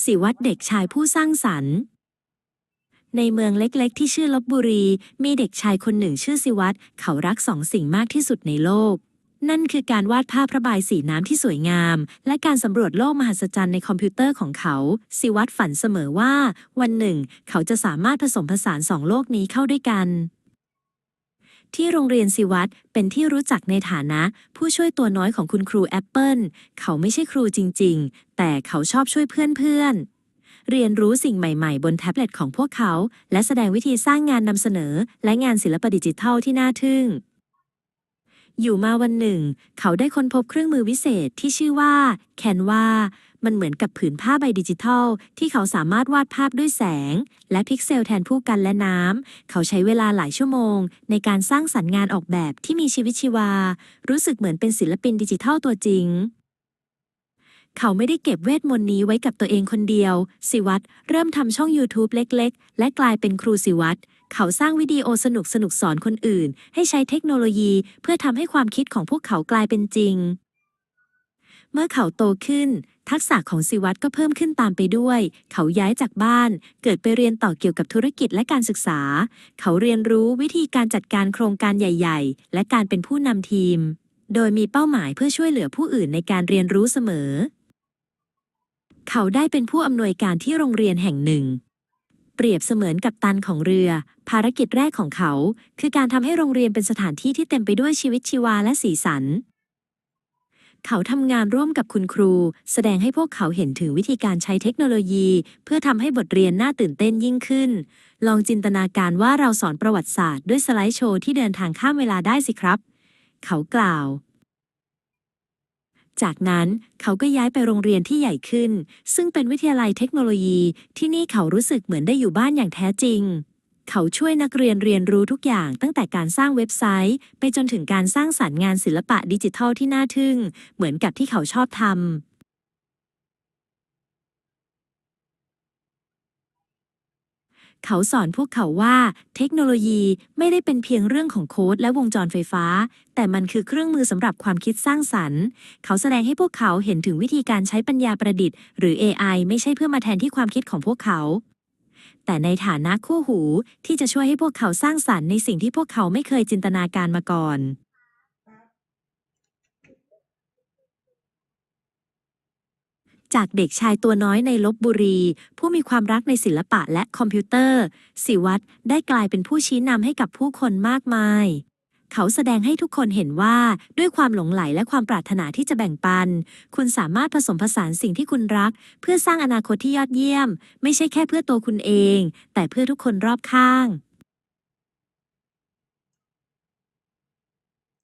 สิวัตรเด็กชายผู้สร้างสรรค์ ในเมืองเล็กๆ ที่ชื่อลบบุรี มีเด็กชายคนหนึ่งชื่อสิวัตรเขารักสองสิ่งมากที่สุดในโลก นั่นคือการวาดภาพระบายสีน้ำที่สวยงาม และการสำรวจโลกมหัศจรรย์ในคอมพิวเตอร์ของเขา สิวัตรฝันเสมอว่า วันหนึ่ง เขาจะสามารถผสมผสานสองโลกนี้เข้าด้วยกัน ที่โรงเรียนสิวัตรเป็นที่รู้จักในฐานะ ผู้ช่วยตัวน้อยของคุณครูแอปเปิลเขาไม่ใช่ครูจริง ๆ แต่เขาชอบช่วยเพื่อนๆเรียนรู้สิ่งใหม่ๆ บนแท็บเล็ตของพวกเขา และแสดงวิธีสร้างงานนำเสนอ และงานศิลปะดิจิทัลที่น่าทึ่ง อยู่มาวันหนึ่ง เขาได้ค้นพบเครื่องมือวิเศษที่ชื่อว่าแคนวา มันเหมือนกับผืนผ้าใบดิจิทัล ที่เขาสามารถวาดภาพด้วยแสง และพิกเซลแทนผู้กันและน้ำ เขาใช้เวลาหลายชั่วโมง ในการสร้างสรรค์งานออกแบบที่มีชีวิตชีวา รู้สึกเหมือนเป็นศิลปินดิจิทัลตัวจริงเขาไม่ได้เก็บเวทมนต์นี้ไว้กับตัวเองคนเดียว สิวัตรเริ่มทำช่อง YouTube เล็ก ๆ และกลายเป็นครูสิวัตรเขาสร้างวิดีโอสนุกสนุกสอนคนอื่น ให้ใช้เทคโนโลยี เพื่อทำให้ความคิดของพวกเขากลายเป็นจริง เมื่อเขาโตขึ้น ทักษะของสิวัตรก็เพิ่มขึ้นตามไปด้วย เขาย้ายจากบ้าน เกิดไปเรียนต่อเกี่ยวกับธุรกิจและการศึกษา เขาเรียนรู้วิธีการจัดการโครงการใหญ่ ๆ และการเป็นผู้นำทีม โดยมีเป้าหมายเพื่อช่วยเหลือผู้อื่นในการเรียนรู้เสมอ เขาได้เป็นผู้อำนวยการที่โรงเรียนแห่งหนึ่ง เปรียบเสมือนกับตันของเรือ ภารกิจแรกของเขา คือการทำให้โรงเรียนเป็นสถานที่ที่เต็มไปด้วยชีวิตชีวาและสีสัน เขาทำงานร่วมกับคุณครู แสดงให้พวกเขาเห็นถึงวิธีการใช้เทคโนโลยี เพื่อทำให้บทเรียนน่าตื่นเต้นยิ่งขึ้น ลองจินตนาการว่าเราสอนประวัติศาสตร์ด้วยสไลด์โชว์ที่เดินทางข้ามเวลาได้สิครับ เขากล่าว จากนั้นเขาก็ย้ายไปโรงเรียนที่ใหญ่ขึ้น ซึ่งเป็นวิทยาลัยเทคโนโลยี ที่นี่เขารู้สึกเหมือนได้อยู่บ้านอย่างแท้จริง เขาช่วยนักเรียนเรียนรู้ทุกอย่างตั้งแต่การสร้างเว็บไซต์ ไปจนถึงการสร้างสรรค์งานศิลปะดิจิทัลที่น่าทึ่ง เหมือนกับที่เขาชอบทำเขาสอนพวกเขาว่า เทคโนโลยีไม่ได้เป็นเพียงเรื่องของโค้ดและวงจรไฟฟ้า แต่มันคือเครื่องมือสำหรับความคิดสร้างสรรค์ เขาแสดงให้พวกเขาเห็นถึงวิธีการใช้ปัญญาประดิษฐ์ หรือ AI ไม่ใช่เพื่อมาแทนที่ความคิดของพวกเขา แต่ในฐานะคู่หูที่จะช่วยให้พวกเขาสร้างสรรค์ในสิ่งที่พวกเขาไม่เคยจินตนาการมาก่อน จากเด็กชายตัวน้อยในลบบุรี ผู้มีความรักในศิลปะและคอมพิวเตอร์ สิวัตรได้กลายเป็นผู้ชี้นำให้กับผู้คนมากมาย เขาแสดงให้ทุกคนเห็นว่าด้วยความหลงไหลและความปรารถนาที่จะแบ่งปัน คุณสามารถผสมผสานสิ่งที่คุณรัก เพื่อสร้างอนาคตที่ยอดเยี่ยม ไม่ใช่แค่เพื่อตัวคุณเอง แต่เพื่อทุกคนรอบข้าง